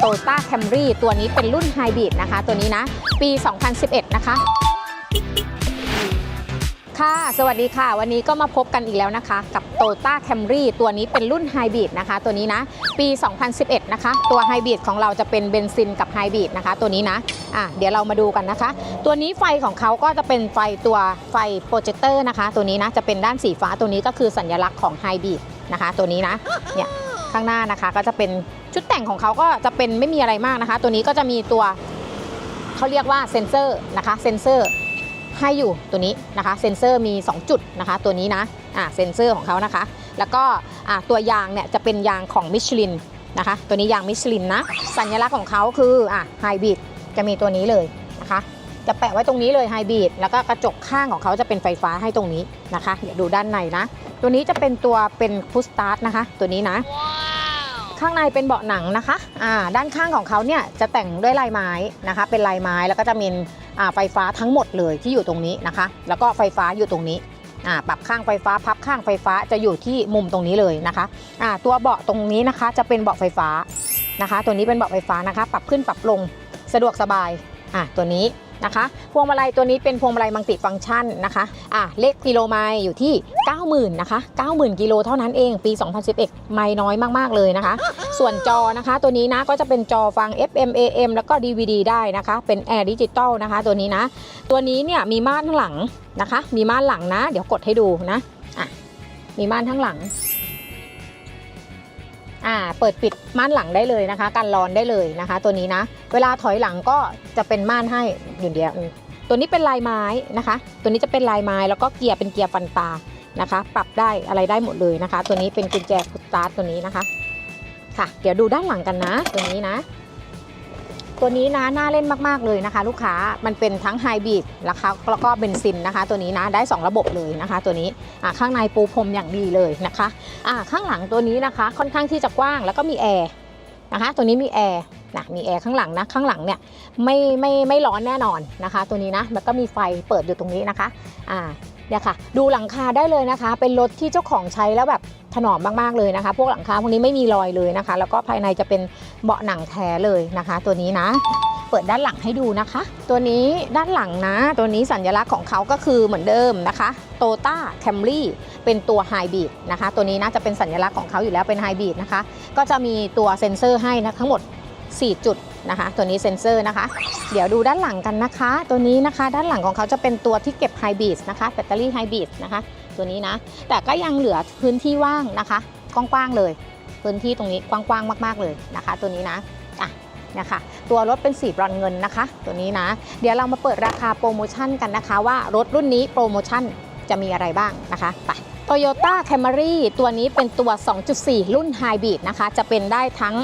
Toyota Camry ตัวนี้เป็นรุ่นไฮบริดนะคะ ตัวนี้นะ ปี 2011 นะคะค่ะ สวัสดีค่ะ วันนี้ก็มาพบกันอีกแล้วนะคะ กับ Toyota Camry ตัวนี้เป็นรุ่นไฮบริดนะคะ ตัวนี้นะ ปี 2011 นะคะ ตัวไฮบริดของเราจะเป็นเบนซินกับไฮบริดนะคะ ตัวนี้นะอะเดี๋ยวเรามาดูกันนะคะ ตัวนี้ไฟของเขาก็จะเป็นไฟตัวไฟโปรเจคเตอร์นะคะ ตัวนี้นะจะเป็นด้านสีฟ้าตัวนี้ก็คือสัญลักษณ์ของไฮบริดนะคะ ตัวนี้นะเนี่ย ข้างหน้านะคะ ก็จะเป็นชุดแต่งของเขาก็จะเป็นไม่มีอะไรมากนะคะ ตัวนี้ก็จะมีตัวเขาเรียกว่าเซนเซอร์นะคะเซนเซอร์ให้อยู่ตัวนี้นะคะเซนเซอร์มี 2 จุดนะคะ ตัวนี้นะอ่าเซนเซอร์ของเขานะคะ แล้วก็อ่าตัวยางเนี่ยจะเป็นยางของมิชลินนะคะ ตัวนี้ยางมิชลินนะสัญลักษณ์ของเขาคืออ่าไฮบริดจะมีตัวนี้เลยนะคะ จะแปะไว้ตรงนี้เลยไฮบริดแล้วก็กระจกข้างของเขาจะเป็นไฟฟ้าให้ตรงนี้นะคะเดี๋ยวดูด้านในนะ ตัวนี้จะเป็นตัวเป็นพุสตาร์ทนะคะ ตัวนี้นะ ข้างในเป็นเบาะหนังนะคะอ่าด้านข้างของเขาเนี่ยจะแต่งด้วยลายไม้นะคะ เป็นลายไม้แล้วก็จะมีอ่าไฟฟ้าทั้งหมดเลยที่อยู่ตรงนี้นะคะ แล้วก็ไฟฟ้าอยู่ตรงนี้อ่าปรับข้างไฟฟ้าพับข้างไฟฟ้าจะอยู่ที่มุมตรงนี้เลยนะคะอ่าตัวเบาะตรงนี้นะคะจะเป็นเบาะไฟฟ้านะคะ ตัวนี้เป็นเบาะไฟฟ้านะคะ ปรับขึ้นปรับลงสะดวกสบายอ่าตัวนี้ นะคะพวงมาลัยตัวนี้เป็นพวงมาลัยมัลติฟังก์ชันนะคะอ่าเลขกิโลไมล์อยู่ที่ 90,000นะคะ90,000 กิโลเท่านั้นเองปี 2011 ไม่น้อยมากๆเลยนะคะ ส่วนจอนะคะตัวนี้นะก็จะเป็นจอฟัง FM AM แล้วก็ DVD ได้นะคะเป็นแอร์ดิจิตอลนะคะตัวนี้นะ ตัวนี้เนี่ยมีม่านข้งหลังนะคะ มีม่านหลังนะ เดี๋ยวกดให้ดูนะอะมีม่านข้งหลัง อ่าเปิดปิดม่านหลังได้เลยนะคะ กันร้อนได้เลยนะคะ ตัวนี้นะ เวลาถอยหลังก็จะเป็นม่านให้อยู่เดียวตัวนี้เป็นลายไม้นะคะ ตัวนี้จะเป็นลายไม้แล้วก็เกียร์เป็นเกียร์ฟันตานะคะ ปรับได้อะไรได้หมดเลยนะคะ ตัวนี้เป็นกุญแจสตาร์ทตัวนี้นะคะ ค่ะ เดี๋ยวดูด้านหลังกันนะ ตัวนี้นะ ตัวนี้นะน่าเล่นมาก ๆ เลยนะคะ ลูกค้ามันเป็นทั้งไฮบริดราคาแล้วก็เบนซินนะคะ ตัวนี้นะได้ 2 ระบบเลยนะคะ ตัวนี้ข้างในปูพรมอย่างดีเลยนะคะอ่าข้างหลังตัวนี้นะคะ ค่อนข้างที่จะกว้างแล้วก็มีแอร์นะคะตัวนี้มีแอร์นะมีแอร์ข้างหลังนะข้างหลังเนี่ยไม่ไม่ไม่ร้อนแน่นอนนะคะ ตัวนี้นะแล้วก็มีไฟเปิดอยู่ตรงนี้นะคะอ่า เนี่ยค่ะ ดูหลังคาได้เลยนะคะ เป็นรถที่เจ้าของใช้แล้วแบบถนอมมากๆเลยนะคะ พวกหลังคาพวกนี้ไม่มีรอยเลยนะคะ แล้วก็ภายในจะเป็นเบาะหนังแท้เลยนะคะ ตัวนี้นะ เปิดด้านหลังให้ดูนะคะ ตัวนี้ด้านหลังนะ ตัวนี้สัญลักษณ์ของเขาก็คือเหมือนเดิมนะคะ t o ต้าแคมรี่เป็นตัวไฮบริดนะคะ ตัวนี้นะจะเป็นสัญลักษณ์ของเขาอยู่แล้วเป็นไฮบริดนะคะ ก็จะมีตัวเซ็นเซอร์ให้นะทั้งหมด 4 จุด นะคะ ตัวนี้เซ็นเซอร์นะคะ เดี๋ยวดูด้านหลังกันนะคะ ตัวนี้นะคะด้านหลังของเขาจะเป็นตัวที่เก็บไฮบริดนะคะแบตเตอรี่ไฮบริดนะคะ ตัวนี้นะ แต่ก็ยังเหลือพื้นที่ว่างนะคะ กว้างๆเลย พื้นที่ตรงนี้กว้างๆมากๆเลยนะคะ ตัวนี้นะอะนะคะตัวรถเป็นสีบรอนเงินนะคะ ตัวนี้นะ เดี๋ยวเรามาเปิดราคาโปรโมชั่นกันนะคะ ว่ารถรุ่นนี้โปรโมชั่นจะมีอะไรบ้างนะคะไป Toyota Camry ตัวนี้เป็นตัว 2.4 รุ่นไฮบริดนะคะ จะเป็นได้ทั้ง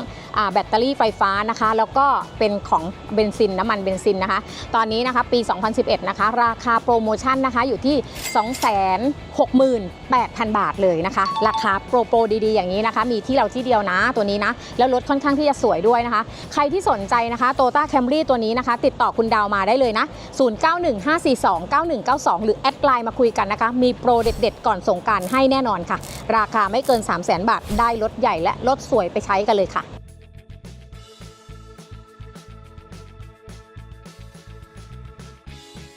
แบตเตอรี่ไฟฟ้านะคะ แล้วก็เป็นของเบนซินน้ำมันเบนซินนะคะ ตอนนี้นะคะปี 2011 นะคะ ราคาโปรโมชั่นนะคะอยู่ที่ 268,000 บาทเลยนะคะ ราคาโปรโปรดีๆ อย่างนี้นะคะ มีที่เราที่เดียวนะตัวนี้นะ แล้วรถค่อนข้างที่จะสวยด้วยนะคะ ใครที่สนใจนะคะโตต้าแคมรี่ตัวนี้นะคะ ติดต่อคุณดาวมาได้เลยนะ 0915429192 หรือแอดไลน์มาคุยกันนะคะ มีโปรเด็ดๆ ก่อนส่งการให้แน่นอนค่ะ ราคาไม่เกิน 3 0 0 0 0 0 บาทได้รถใหญ่และรถสวยไปใช้กันเลยค่ะ